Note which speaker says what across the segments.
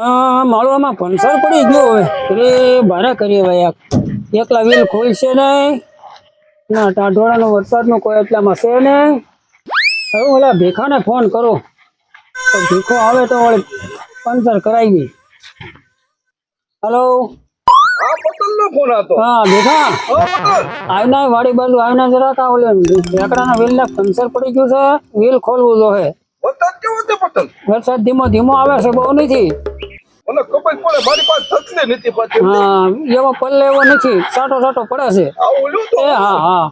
Speaker 1: આમાં પંચર પડી ગયો હવે એટલે ભારે કરીએ ભાઈ એકલા વ્હીલ ખોલશે નહીં ના ટાઢોળાનો વરસાદનો કોઈ એટલામાં છે નહીં હવે ઓલા ભીખાને ફોન કરો. તો ભીખો આવે તો પંચર કરાવી હલો
Speaker 2: હા પટેલ નો ફોન હતો.
Speaker 1: હા આવના વાડી બાજુ આવના જરાક આ ઓલે રેકડાના વ્હીલને પંચર પડી ગયું છે વ્હીલ ખોલવું જોઈએ.
Speaker 2: વરસાદ કેવો છે પટેલ?
Speaker 1: વરસાદ ધીમો ધીમો આવે છે બહુ નથી.
Speaker 2: મને ખબર પડે મારી પાસે થકલે નથી પાછી.
Speaker 1: હા એવો પલ્લે એવો નથી. સાટો સાટો પડે છે.
Speaker 2: આવું ઓલું તો.
Speaker 1: હા હા.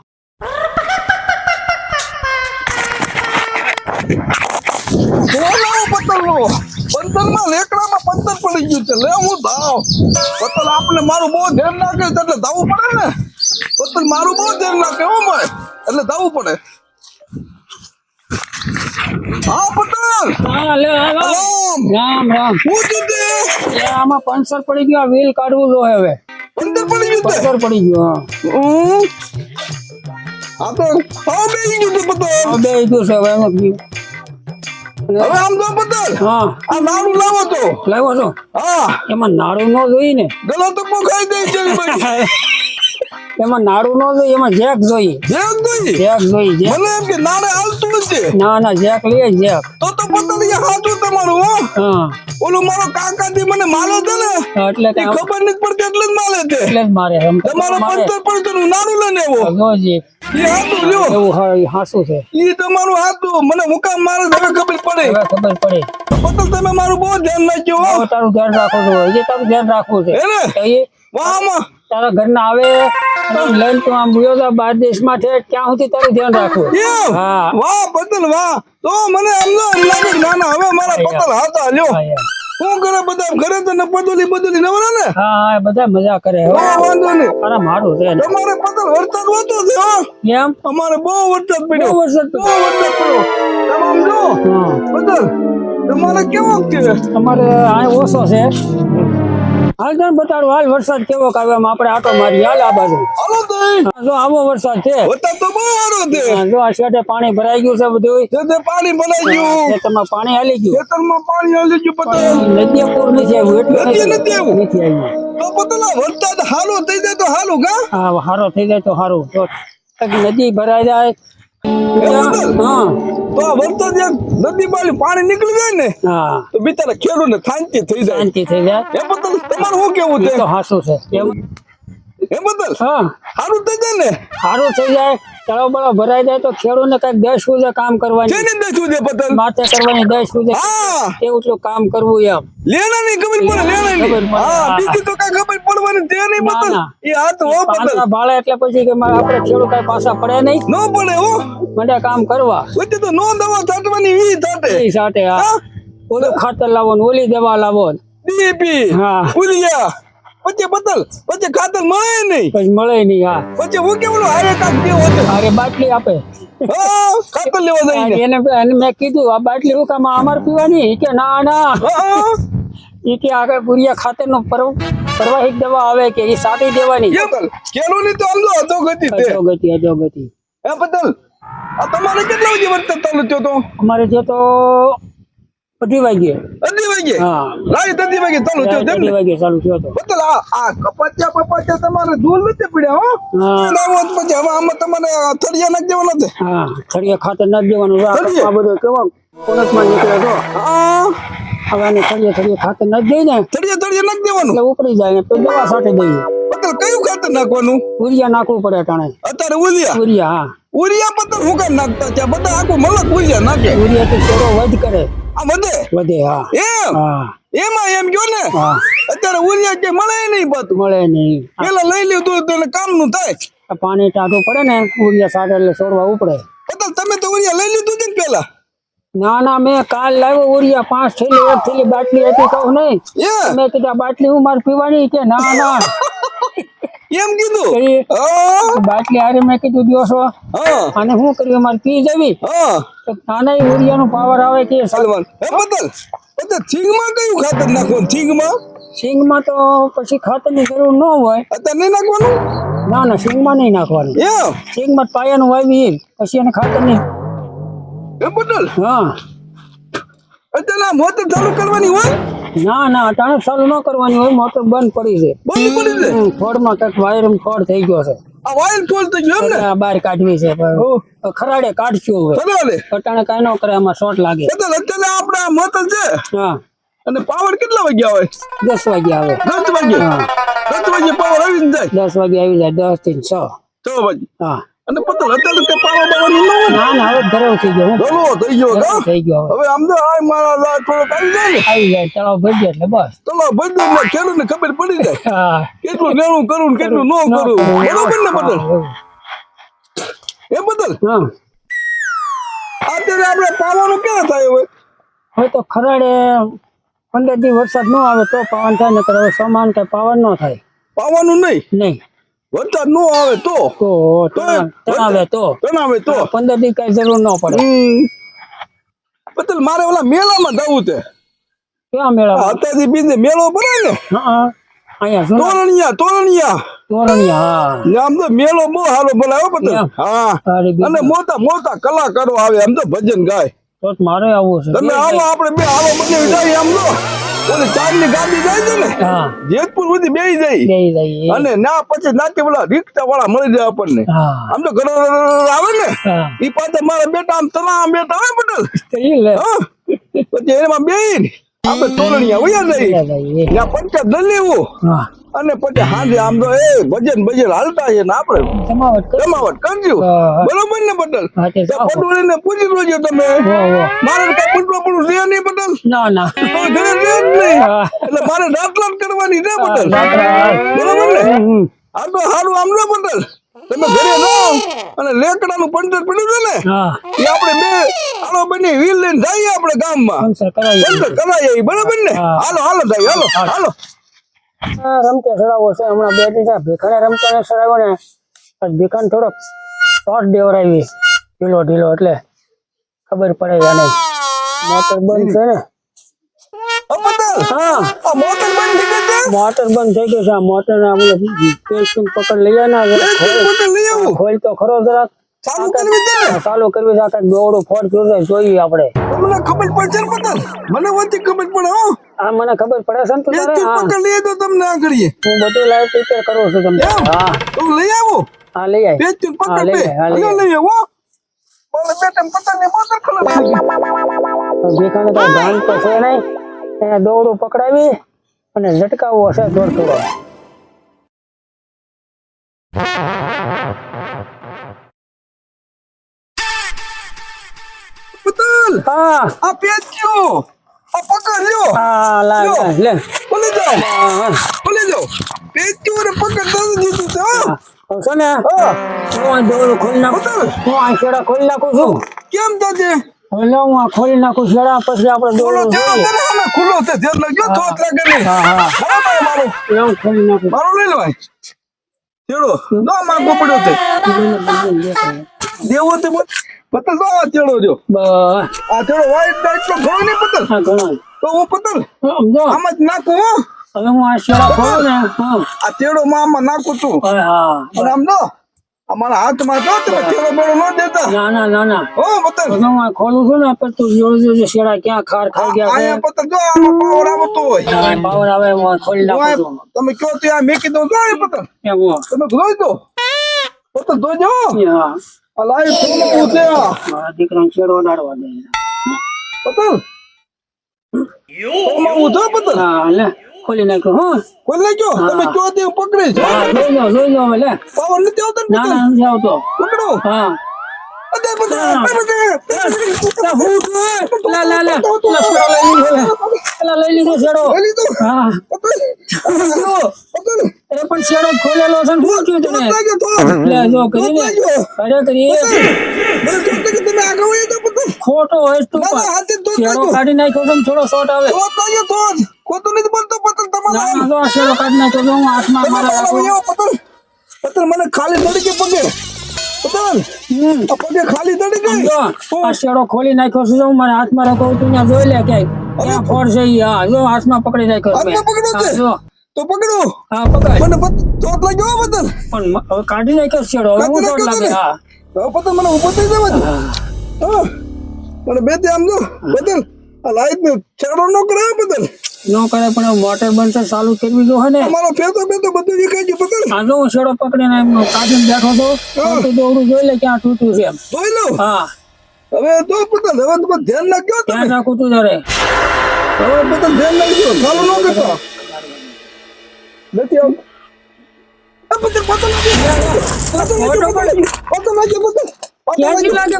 Speaker 2: બોલાવો પતલ નો લેકડામાં પંતર પડી ગયું છે. લે હું દાવ પતલ આપણે મારું બહુ ધ્યાન નાખે એટલે દાવું પડે ને? પતલ મારું બહુ ધ્યાન નાખે હો ભાઈ. એટલે દાવું પડે. હા પતલ
Speaker 1: હા લે હાલો.
Speaker 2: રામ.
Speaker 1: રામ!
Speaker 2: હું જીતે
Speaker 1: એ આમાં પંચર પડી ગયો આ વ્હીલ કાઢવું જોઈએ હવે.
Speaker 2: પંતર પડી ગયું
Speaker 1: પંચર પડી ગયો
Speaker 2: હા. તો હા બેસી ગયું છે પતલ
Speaker 1: હા બે ગયું છે હવે
Speaker 2: હવે આમ તો પતલ
Speaker 1: હા.
Speaker 2: આ નાનું લાવો તો.
Speaker 1: લાવ્યો છો?
Speaker 2: હા.
Speaker 1: એમાં નાડું ન જોઈ ને.
Speaker 2: ગલો તો દે
Speaker 1: એમાં નાડું ન જોઈએ એમાં જેક જોઈ
Speaker 2: જેક દઈ
Speaker 1: જેક જોઈ જેક.
Speaker 2: મને એમ કે નાડે હાલતું નથી.
Speaker 1: ના ના જેક લઈએ જેક.
Speaker 2: તો તો પતલ એ હાચું તમારું હો.
Speaker 1: હા.
Speaker 2: ઓલું મારો કાકાથી મને માલે છે ને
Speaker 1: એટલે તે
Speaker 2: ખબર નથી પડતી એટલે જ માલે છે.
Speaker 1: એટલે જ મારે
Speaker 2: તમારો પંતર પડતું નાડું લઈને એવો
Speaker 1: જોજી
Speaker 2: એ હાચું લ્યો
Speaker 1: એવું હા ઈ હાસું છે.
Speaker 2: એ તમારું હાચું. મને મુકામ મારે હવે ખબર પડે.
Speaker 1: હવે ખબર પડે.
Speaker 2: પતલ તમે મારું બહુ ધ્યાન નાખ્યું હો.
Speaker 1: તારું ધ્યાન રાખવું છો એ તારું ધ્યાન રાખવું છે.
Speaker 2: હે ને?
Speaker 1: તો એ
Speaker 2: વાહમાં
Speaker 1: તારા ઘરના આવે અને આમ લઈને તું આમ ગયો તો બહાર દેશમાં છે ક્યાં સુધી તારું ધ્યાન રાખવું. હા.
Speaker 2: વાહ પતલ વાહ. તો મને એમ ના એમ લાગે કે ના ના હવે મારા પતલ હાથા લ્યો. શું કરે બધા ઘરે તો ને બદલી બદલી નવરા ને
Speaker 1: હા બધા મજા કરે.
Speaker 2: વાંધો નહીં
Speaker 1: અરે મારું છે ને.
Speaker 2: તમારે પતલ વરસાદ હોતો છે
Speaker 1: કેમ?
Speaker 2: અમારે બહુ વરસાદ પડ્યો.
Speaker 1: વરસાદ
Speaker 2: બહુ વરસાદ પડ્યો. તમે જો પતલ તમારે કેવો છે
Speaker 1: અમારે આ ઓછો છે. હાલ તને બતાડું હાલ વરસાદ કેવો આવ્યો એમ આપણે આટો મારી હાલ આ બાજુ. જો આવો વરસાદ છે. જો આ શેઠે પાણી ભરાઈ ગયું છે બધું
Speaker 2: પાણી ભરાઈ ગયું.
Speaker 1: ખેતરમાં પાણી હાલી ગયું.
Speaker 2: ખેતરમાં પાણી હાલી ગયું પતલ
Speaker 1: નદી પૂર નથી આવ્યું એટલે
Speaker 2: નથી આવ્યું?
Speaker 1: નથી આવ્યું.
Speaker 2: તો પતલા વરસાદ હાલો થઈ જાય તો હાલું કા?
Speaker 1: હા હારો થઈ જાય તો સારું નદી ભરાઈ જાય
Speaker 2: તો એક નદી બાજુ પાણી નીકળી જાય ને
Speaker 1: હા.
Speaker 2: તો બિચારા ખેડૂત ને શાંતિ થઈ જાય.
Speaker 1: શાંતિ થઈ જાય.
Speaker 2: એ બદલ તમારું શું કેવું છે?
Speaker 1: હાસું છે.
Speaker 2: એ બદલ?
Speaker 1: હા.
Speaker 2: સારું થઈ જાય ને?
Speaker 1: સારું થઈ જાય. તળાવ બળાવ ભરાઈ જાય તો ખેડૂતને કંઈક દસ સુધે કામ કરવાની.
Speaker 2: જેને દેશું છે પતલ
Speaker 1: માથે કરવાની દસ સુધે એવું એટલું કામ કરવું એમ.
Speaker 2: લેના નહીં ખબર પડે લેના નહીં હા બીજી તો કઈ ખબર પડવાની તે નહીં
Speaker 1: પતંગ.
Speaker 2: એ હાથ હો
Speaker 1: પતંગ. ભાળે એટલે પછી કે મારે આપણે ખેડૂત કઈ પાછા પડે નહીં.
Speaker 2: નો પડે હો.
Speaker 1: મને કામ કરવા.
Speaker 2: વચ્ચે તો નો દવા છાંટવાની વી થાટે
Speaker 1: વી સાથે હા? ઓલું ખાતર લાવો ઓલી દવા લાવો ને.
Speaker 2: ડીએપી
Speaker 1: હા.
Speaker 2: ઉલિયા પછી બદલ પછી ખાતર મળે નહીં.
Speaker 1: પછી મળે નહીં હા.
Speaker 2: પછી હું કેવું હારે કાક દેવો હતો?
Speaker 1: બાટલી આપે.
Speaker 2: ખાતર લેવા જઈને
Speaker 1: એને મેં કીધું આ બાટલી હું કામ અમારે પીવાની? કે ના ના. એ કે આગળ પુરિયા ખાતર નો પ્રવાહિક દવા આવે કે એ સાટી દેવાની?
Speaker 2: કેલો ની તો આમ અધો ગતિ તે
Speaker 1: અધોગતિ અધોગતિ.
Speaker 2: હે બદલ આ તમારે કેટલા વરસાદ ચાલુ થયો તો
Speaker 1: અમારે જે તો અઢી વાગે
Speaker 2: અઢી વાગે
Speaker 1: હા.
Speaker 2: રાઈટ અઢી વાગે ચાલુ થયો તેમ
Speaker 1: અઢી વાગે ચાલુ થયો
Speaker 2: પતલ આ આ પપાચ્યા તમારે ધૂળ નથી પડ્યા હો?
Speaker 1: હા.
Speaker 2: પછી હવે આમાં તમારે થળિયા નાખી દેવાના છે.
Speaker 1: હા ખાતર નાખ દેવાનું આ
Speaker 2: ખડિયા?
Speaker 1: આ બધો કેવો કોનકમાં નીકળ્યો તો
Speaker 2: હા
Speaker 1: હવે આને ખડિયા ખડિયા ખાતર નાખી દઈએ ને.
Speaker 2: તળિયે થળિયા નાખી દેવાનું.
Speaker 1: એટલે ઉપડી જાય ને તો દવા સાટી દઈએ.
Speaker 2: પતલ કયું ખાતર નાખવાનું?
Speaker 1: ઉરિયા નાખવું પડે ટાણે.
Speaker 2: અત્યારે ઉરિયા?
Speaker 1: ઉરિયા હા.
Speaker 2: ઉરિયા પતલ હું કામ નાખતા બધા આખું મલક ઉરિયા નાખે.
Speaker 1: ઉરિયા તો વધ કરે.
Speaker 2: આ વધે?
Speaker 1: વધે હા.
Speaker 2: એમ?
Speaker 1: હા.
Speaker 2: એમાં એમ કયો ને? અત્યારે ઉરિયા કે મળે નહીં પાતું
Speaker 1: મળે નહીં.
Speaker 2: પેલા લઈ લીધું તો એટલે કામનું થાય.
Speaker 1: પાણી ટાઢું પડે ને ઉરિયા સાટે એટલે છોડવા ઉપડે.
Speaker 2: તમે તો ઉરિયા લઈ લીધું છે ને પેલા?
Speaker 1: ના ના મેં કાલ લાવ્યો ઉરિયા પાંચ થેલી એક થેલી બાટલી હતી કહું નહીં. મેં કીધું બાટલી હું મારે પીવાની કે ના ના.
Speaker 2: એમ કીધું?
Speaker 1: બાટલી હારે મેં કીધું છો. અને શું કર્યું મારે પી જવી. નાના ઓરિયા નું પાવર આવે કે
Speaker 2: સલવાન બદલ બદલ થીંગમાં કયું ખાતર નાખવાનું? થીંગમાં?
Speaker 1: સિંગમાં તો પછી ખાતરની જરૂર ન હોય.
Speaker 2: અત્યારે નહીં નાખવાનું?
Speaker 1: ના ના સિંગમાં નહીં નાખવાનું. સિંગમાં પાયાનું વાવી પછી એને ખાતરની
Speaker 2: હે પટેલ
Speaker 1: હા.
Speaker 2: અત્યારે મોટર ચાલુ કરવાની હોય?
Speaker 1: ના ના અટાણે ચાલુ ન કરવાની હોય મોટર બંધ પડી છે.
Speaker 2: બંધ પડી છે?
Speaker 1: ફોડમાં કંઈક વાયર ફોડ થઈ ગયો છે.
Speaker 2: આ વાયર ફોડ થઈ ગયો એમ ને?
Speaker 1: બહાર કાઢવી છે ખરાડે કાઢશું હવે.
Speaker 2: ખરાડે?
Speaker 1: અટાણે કાંઈ ન કરે એમાં શોર્ટ લાગે.
Speaker 2: બદલ અત્યારે આપણે આ મોતલ છે?
Speaker 1: હા.
Speaker 2: અને પાવર કેટલા વાગ્યા હોય?
Speaker 1: દસ વાગ્યા આવે
Speaker 2: દસ વાગ્યા? દસ વાગ્યા પાવર આવી જાય?
Speaker 1: દસ વાગે આવી જાય દસથી છ.
Speaker 2: છ વાગ્યા?
Speaker 1: હા.
Speaker 2: અને પતલ અત્યારે તે પાવા બાવર ન હોય.
Speaker 1: ના ના હવે ધરવ થઈ ગયો
Speaker 2: ધોલો થઈ ગયો કા?
Speaker 1: થઈ ગયો હવે.
Speaker 2: આમ તો આ મારા લા થોડો આવી જાય ને.
Speaker 1: આવી જાય ચલો ભજ એટલે બસ.
Speaker 2: ચલો બધું ને ખેડૂતને ખબર પડી જાય. કેટલું નેણું કરું ને કેટલું ન કરું. બરોબર ને બદલ? એ બદલ?
Speaker 1: હા.
Speaker 2: અત્યારે આપણે પાવાનું ક્યાં થાય હવે?
Speaker 1: હવે તો ખરાડે પંદર દી વરસાદ ન આવે તો પાવન થાય ને હવે સમાન કઈ પાવન ન થાય.
Speaker 2: પાવાનું નહીં?
Speaker 1: નહીં.
Speaker 2: વરસાદ નો આવે તો.
Speaker 1: તો તણાવે તો.
Speaker 2: તણાવે તો.
Speaker 1: પંદર દી કઈ જરૂર ન પડે.
Speaker 2: હમ. મારે ઓલા મેળામાં જવું છે
Speaker 1: ક્યાં મેળા
Speaker 2: અત્યારથી બીજે મેળો ભરાય ને.
Speaker 1: હા અહીંયા
Speaker 2: તોરણિયા તોરણિયા.
Speaker 1: તોરણિયા હા.
Speaker 2: આમ તો મેળો બહુ સારો પટેલ હા અને મોટા મોટા કલાકારો આવે આમ તો ભજન ગાય.
Speaker 1: તો મારે આવવું છે.
Speaker 2: તમે આવો આપણે બે હાલો બધે જાય આમ તો. ઓલી ચાંદની ગાડી જાય છે ને જેતપુર સુધી બેસી જાય. અને ના પછી નાકે પેલા રિક્ષા વાળા મળી જાય આપણને. આમ તો ઘર આવે ને ઈ પાસે મારા બેટા આમ તલા બેટા હોય પટેલ. પછી એમાં બે આપણે તોરણિયા વયા જઈએ. ત્યાં પંચાયત લઈ લેવું
Speaker 1: હા.
Speaker 2: અને પછી હાંજે આમ તો એ ભજન ભજન હાલતા છે ને આપણે.
Speaker 1: જમાવટ
Speaker 2: કરજો. બરોબર ને પટેલ?
Speaker 1: પટોળી
Speaker 2: ને પૂછી જોજો તમે. મારે કઈ પૂછવા પડું છે નહીં પટેલ.
Speaker 1: ના ના.
Speaker 2: ઘરે છે જ નહીં. એટલે મારે દાખલા કરવાની છે પટેલ. બરોબર ને. આ તો સારું આમ ને પટેલ. તમે ઘરે જાઓ અને લેકડાનું પંચર પડ્યું છે ને? એ આપણે બે હાલો બની વ્હીલ લઈને જઈએ આપણે ગામમાં.
Speaker 1: કરાય
Speaker 2: પંચર બરોબર ને? હાલો હાલો થાય હાલો હાલો.
Speaker 1: રમતે સડાવો છે. હમણાં બે દીધા ભીખાને રમતા ને સડાવ્યો ને ભીખાને થોડોક શોર્ટ દેવરાવી. ઢીલો ઢીલો એટલે ખબર પડે આને. મોટર બંધ છે ને.
Speaker 2: મોટર બંધ થઈ ગયું છે?
Speaker 1: આ મોટર ના પકડ લઈ જાય
Speaker 2: આવું.
Speaker 1: ખોલ તો ખરો જરાક.
Speaker 2: ચાલુ કરવી છે
Speaker 1: દોડું ફોડ જોઈ જોઈએ આપણે.
Speaker 2: તમને ખબર પડશે મને વચ્ચે ખબર પડે હો
Speaker 1: આ મને ખબર પડે છે ને તું તારે? હા.
Speaker 2: પકડ લઈએ તો તમને આ કરીએ
Speaker 1: હું બધું લાઈવ પ્રિપેર કરું છું તમને. હા.
Speaker 2: તો લઈ આવો.
Speaker 1: હા લઈ આય.
Speaker 2: બે તું પકડ
Speaker 1: લે હા, લઈ
Speaker 2: આવો. બોલે બેટા પતંગ ને મોટર ખોલો
Speaker 1: ભીખાને તો ભાન તો છે નહીં એને દોરડું પકડાવી અને ઝટકાવો હશે દોડ થોડો હા.
Speaker 2: આ પેચ કયો? પકડ લ્યો
Speaker 1: હા લા લા,
Speaker 2: બોલે જાઓ બોલે જાઓ પેચ પકડ દઈ દીધું.
Speaker 1: તો છે હું આ દોરડું ખોલી નાખું હું આ છેડા ખોલી નાખું છું
Speaker 2: કેમ તાજે
Speaker 1: એટલે હું આ ખોલી નાખું છેડા પછી આપણે
Speaker 2: આને ખુલ્લો છે જે લાગ્યો તો લાગે નહીં
Speaker 1: હા હા
Speaker 2: બરાબર મારું
Speaker 1: હું ખોલી નાખું
Speaker 2: મારું લઈ લેવાય ચેડો નો માંગવો પડ્યો તે દેવો તે બોલ પતલ તો આ ચડો જો. આ ચડો વાઈટ ડાઈટ તો ઘણો નહીં પતલ.
Speaker 1: હા ઘણો.
Speaker 2: તો ઓ પતલ?
Speaker 1: સમજો
Speaker 2: આમાં જ નાખું હો?
Speaker 1: હવે હું આ છેડા ખોલું ને
Speaker 2: આ ચેડો માં આમાં નાખું છું.
Speaker 1: હા
Speaker 2: હા. તો અમારા હાથમાં તો તમે ચેડો બડો ન દેતા.
Speaker 1: ના ના ના ના.
Speaker 2: ઓ
Speaker 1: પતલ. હું આ ખોલું છું ને પછી તું જોઈ જોજે શેડા ક્યાં ખાર ખાઈ ગયા છે.
Speaker 2: પતલ જો આમાં પાવર આવતો હોય.
Speaker 1: પાવર આવે હું ખોલી નાખું
Speaker 2: તમે કયો ત્યાં મેકી દો
Speaker 1: જો પતલ.
Speaker 2: તમે જોઈ દો. પતલ જોજો
Speaker 1: હા.
Speaker 2: લાઈટ ફોન પૂછે
Speaker 1: મારા દીકરાને છેડો અડાડવા દે.
Speaker 2: પતંગ? ઓમાં ઉધો પતલ
Speaker 1: હા લે ખોલી નાખ્યો. હો
Speaker 2: ખોલી લઈ ગયો તમે પકડીશ
Speaker 1: હા જોઈ લો લઈ લો લે.
Speaker 2: પાવર નથી આવતો ના
Speaker 1: ના આવતો.
Speaker 2: પકડો.
Speaker 1: હા. પણ છેડો ખોલેલો છે શું થયું તને
Speaker 2: લઈ ગયો થોડો
Speaker 1: લે જો કરી ને અરે કરી
Speaker 2: તમે આગળ
Speaker 1: ખોટો હોય તું
Speaker 2: તો
Speaker 1: છેડો કાઢી નાખ્યો ને થોડો શોર્ટ આવે
Speaker 2: તો તો ખોટું નથી બોલતો પતંગ તમારા
Speaker 1: કાઢી નાખ્યો હું હાથમાં
Speaker 2: મને ખાલી તડકે પગે પગે ખાલી તડકે
Speaker 1: જો આ શેડો ખોલી નાખ્યો છે હું મારા હાથમાં રાખો તું ત્યાં જોઈ લે ક્યાંય. ક્યાં ફોડ છે હા જો હાથમાં પકડી નાખ્યો
Speaker 2: તો પકડો.
Speaker 1: હા પકડ.
Speaker 2: મને પત- ચોટ લાગ્યો હો
Speaker 1: પણ કાઢી નાખ્યો શેડો હું લાગે? હા.
Speaker 2: તો પતંગ મને ઊભો થઈ જવા દે. મને બે આમ જો બદલ આ લાઈટ નો છેડો નો કરે હો બદલ.
Speaker 1: નો કરે પણ મોટર બનશે ચાલુ કરવી જો હે ને
Speaker 2: અમારો ફેતો ફેતો બધું વિખાઈ ગયું પતંગ
Speaker 1: આ જો હું છેડો પકડીને એમનો કાઢીને બેઠો તો તો દોડું જોઈ લે ક્યાં તૂટ્યું છે એમ.
Speaker 2: જોઈ લો
Speaker 1: હા.
Speaker 2: હવે તો પતંગ હવે તો ધ્યાન નાખજો તમે.
Speaker 1: ક્યાં નાખું તું તારે.
Speaker 2: હવે પતંગ ધ્યાન નાખજો ચાલુ ન કરતા. નથી આવ પતંગ પતંગ. પતંગ પતંગ. પતંગ
Speaker 1: ક્યાંથી લાગે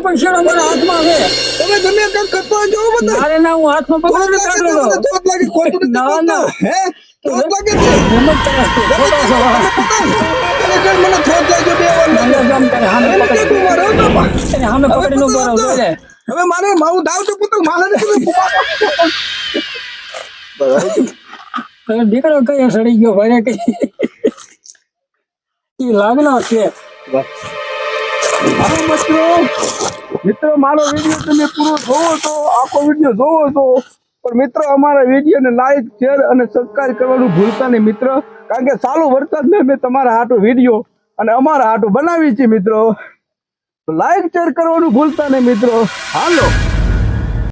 Speaker 1: હાથમાં આવે?
Speaker 2: તમે ગમે કંઈક કરતા જો
Speaker 1: બધા. ના હું હાથમાં
Speaker 2: ચોટ
Speaker 1: કાઢો
Speaker 2: છે, લાગે ખોટું
Speaker 1: ના, ના.
Speaker 2: હે? ચોટ લાગે છે?
Speaker 1: એમ કરે છે. ખોટો સવાલ.
Speaker 2: ખરેખર મને ચોટ લાગ્યો બે વાર લાગ્યો.
Speaker 1: જ કરે, હામે
Speaker 2: હવે
Speaker 1: પકડી.
Speaker 2: મારે, હવે મારે મારું દાવ તો પતંગ મારે
Speaker 1: દીકરો કઈ સડી ગયો ભાઈ કઈ. ઈ લાગનો છે.
Speaker 2: હાલો મિત્રો. મિત્રો, મારો વીડિયો તમે પૂરો જોવો તો આખો વીડિયો જોવો છો. પણ મિત્રો, અમારા વિડીયોને લાઈક શેર અને સબસ્ક્રાઈબ કરવાનું ભૂલતા નહીં મિત્ર. કારણ કે ચાલુ વરસાદને મેં તમારા હાટું વીડિયો અને અમારા હાટું બનાવી છે મિત્રો. લાઈક શેર કરવાનું ભૂલતા નહીં મિત્રો. હાલો.